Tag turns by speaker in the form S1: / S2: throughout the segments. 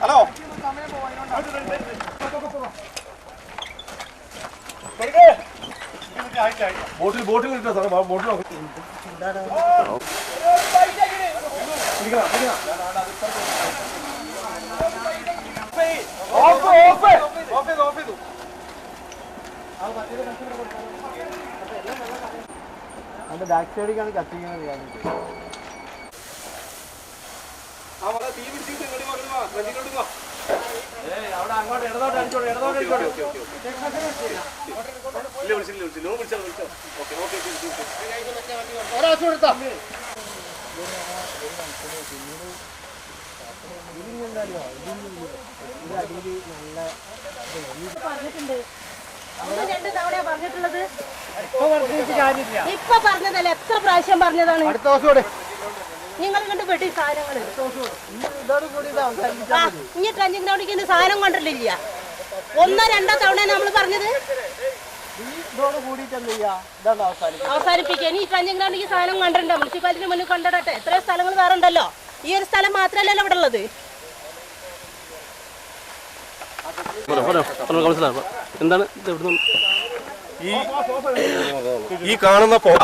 S1: Hello. ബോട്ടിൽ bottle കിട്ടാ സാറേ bottle off off. Off ചെയ്തു ഓഫ് ചെയ്തു.
S2: അതിന്റെ ബാക്ക് സൈഡിലേക്കാണ് കത്തിക്കുന്നത്
S3: പറഞ്ഞിട്ടുണ്ട് രണ്ട് തവണ പറഞ്ഞിട്ടുള്ളത്.
S2: ഇപ്പൊ വർദ്ധിച്ച് കാര്യമില്ല.
S3: ഇപ്പൊ പറഞ്ഞതല്ല എത്ര പ്രാവശ്യം പറഞ്ഞതാണ്? നിങ്ങൾ കണ്ട് വെട്ടി സാധനങ്ങൾ ഇനി ട്രഞ്ചിങ് ഗ്രൗണ്ടിൽ സാധനം കൊണ്ടിട്ടില്ല. ഒന്നോ രണ്ടോ തവണ നമ്മൾ പറഞ്ഞത്.
S2: അവസാനിപ്പിക്കുക.
S3: ഇനി ട്രഞ്ചിങ് ഗ്രൗണ്ടിൽ സാധനം കണ്ടിട്ടുണ്ട്. മുനിസിപ്പാലിറ്റി മുന്നിൽ കൊണ്ടിടട്ടെ. എത്രയോ സ്ഥലങ്ങൾ വേറെ ഉണ്ടല്ലോ. ഈ ഒരു സ്ഥലം മാത്രമല്ലല്ലോ ഇവിടെ ഉള്ളത്.
S4: എന്താണ്
S1: ഈ കാണുന്ന പുക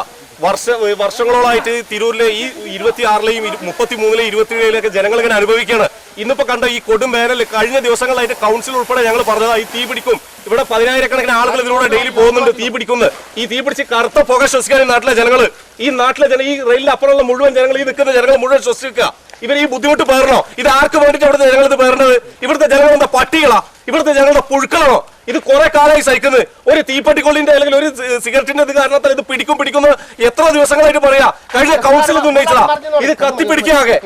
S1: വർഷ വർഷങ്ങളോളായിട്ട് തിരൂരിലെ ഈ ഇരുപത്തിയാറിലെയും മുപ്പത്തി മൂന്നിലെയും ഇരുപത്തിയേഴിലെയൊക്കെ ജനങ്ങൾ ഇങ്ങനെ അനുഭവിക്കുകയാണ്. ഇന്നിപ്പോ കണ്ട ഈ കൊടും വേനൽ കഴിഞ്ഞ ദിവസങ്ങളായിട്ട് കൗൺസിൽ ഉൾപ്പെടെ ഞങ്ങൾ പറഞ്ഞത് ഈ തീ പിടിക്കും. ഇവിടെ പതിനായിരക്കണക്കിന് ആളുകൾ ഇതിലൂടെ ഡെയിലി പോകുന്നുണ്ട് തീ പിടിക്കുന്നു. ഈ തീ പിടിച്ച് കറുത്ത പുക ശ്വസിക്കാൻ നാട്ടിലെ ജനങ്ങൾ ഈ നാട്ടിലെ ജന ഈ റെയിലിൽ അപ്പുറമുള്ള മുഴുവൻ ജനങ്ങൾ ഈ നിൽക്കുന്ന ജനങ്ങൾ മുഴുവൻ ശ്വസിക്കുക. ഇവർ ഈ ബുദ്ധിമുട്ട് പേറണോ? ഇത് ആർക്ക് വേണ്ടിയിട്ട് ഇവിടുത്തെ ജനങ്ങൾ ഇത് പേരണത് ഇവിടുത്തെ ജനങ്ങളുടെ പട്ടികളാ? ഇവിടുത്തെ ജനങ്ങളുടെ പുഴുക്കളാണോ? ഇത് കുറെ കാലമായി സഹിക്കുന്നത്. ഒരു തീപ്പെട്ടിക്കൊള്ളിന്റെ അല്ലെങ്കിൽ ഒരു സിഗരറ്റിന്റെ ഇത് കാരണത്താൽ ഇത് പിടിക്കും പിടിക്കും എത്ര ദിവസങ്ങളായിട്ട് പറയാ. കഴിഞ്ഞ കൗൺസിൽ ഇത് ഉന്നയിച്ചതാ ഇത് കത്തിപ്പിടിക്കാകെ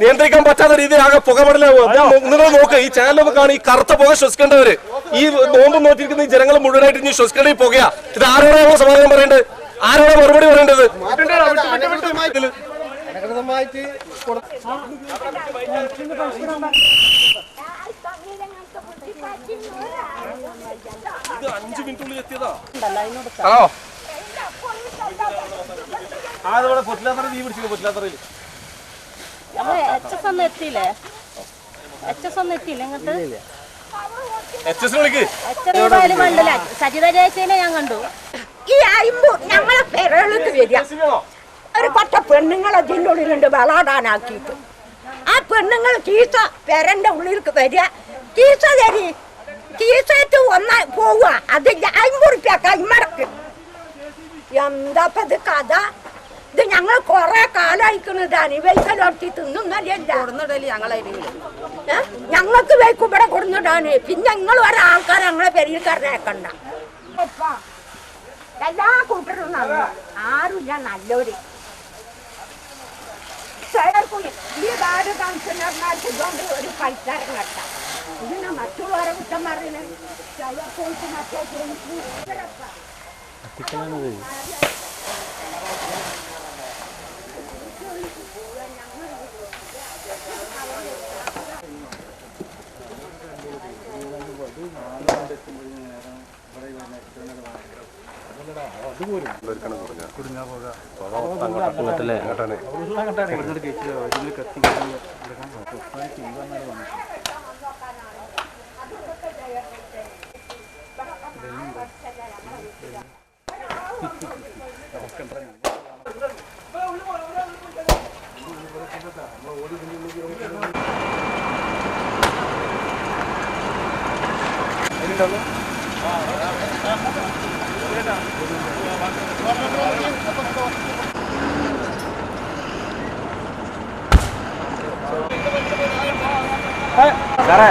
S1: നിയന്ത്രിക്കാൻ പറ്റാത്ത രീതിയിൽ ആകെ പുകപടലാവുക നിങ്ങൾ നോക്ക് ഈ ചാനലൊക്കെ ഈ കറുത്ത പുക ശ്വസിക്കേണ്ടവര്. ഈ നോമ്പ് നോക്കിയിരിക്കുന്ന ഈ ജനങ്ങൾ മുഴുവനായിട്ട് ഇനി ശ്വസിക്കേണ്ട ഈ പുകയാ. ഇത് ആരോടാ സമാധാനം പറയേണ്ടത്? ആരോടാ മറുപടി പറയേണ്ടത്? ഇത് അഞ്ചു മിനിറ്റുള്ളിൽ എത്തിയതാ. ഹലോ. ആ ഇവിടെ പൊറ്റിലാത്തറ നീ പിടിച്ചില്ല പൊറ്റിലാത്തറയിൽ.
S3: നമ്മൾ എച്ച് എസ് ഒന്നും എത്തിയില്ലേ? എച്ച് എസ് ഒന്നും എത്തിയില്ല ഇങ്ങോട്ട്?
S1: എച്ച് എസ് വിളിക്ക്.
S3: എച്ച് രൂപയിലും കണ്ടില്ല. സജിത ജയസേനെ ഞാൻ കണ്ടു.
S5: ഈ അയിമ്പു ഞങ്ങളെ പെരളത്ത് വരിക. ഒരു പട്ട പെണ്ണുങ്ങളെ ഇതിന്റെ ഉള്ളിലുണ്ട് വളാടാനാക്കിയിട്ട് ആ പെണ്ണുങ്ങൾ കീസ പെരന്റെ ഉള്ളിലേക്ക് വരിക. കീസ തരി കീസേറ്റ് ഒന്ന പോവുക അത് അമ്പുറുപ്പ്യ കൈമടക്ക് എന്താപ്പ ഇത് കഥ? ഇത് ഞങ്ങൾ കൊറേ കാലായിക്കുന്നത് അനുഭവിക്കലോട്ടി തിന്നുന്നല്ലേ ഞങ്ങൾക്ക് വയ്ക്കും. ഇവിടെ കൊടുന്നിടാന്. പിന്നെ ഞങ്ങൾ ഒരാൾക്കാർ ഞങ്ങളെ പെരിയിൽ കറന്നേക്കണ്ട എല്ലാ കൂട്ടരും ആരുമില്ല നല്ലവര് ചിലർക്കും ഈ കാട് കൗൺസിലർമാർക്ക് ഇതുകൊണ്ട് ഒരു പൈസ കെട്ടാം ഇതിനെ മറ്റുള്ളവരെ കുറ്റം പറയുന്നത് ചിലർക്ക് മറ്റേ ഇവരൊക്കെ
S4: അങ്ങോട്ടല്ലേ
S2: സാറേ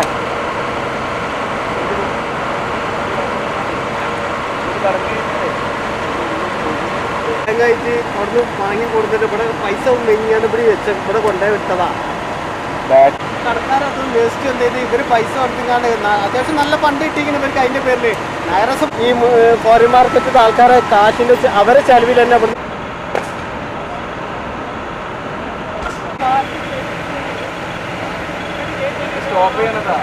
S2: തേങ്ങായിട്ട് അവിടുന്ന് വാങ്ങി കൊടുത്തിട്ട് ഇവിടെ പൈസ മെഞ്ഞാണ് ഇവിടെ വെച്ച ഇവിടെ കൊണ്ടുപോയി വിട്ടതാ. കടക്കാരത് വേസ്റ്റ് എന്ത് ചെയ്ത് പൈസ കൊടുത്തിങ്ങാണ്ട് അത്യാവശ്യം നല്ല ഫണ്ട് കിട്ടിയിരിക്കുന്നു ഇവർക്ക് അതിന്റെ പേരിൽ നൈറസം ഈ ഫോറിൻ മാർക്കറ്റിൽ ആൾക്കാരെ കാശിന്റെ അവരെ ചെലവിൽ തന്നെ സ്റ്റോപ്പ് ചെയ്യണതാ.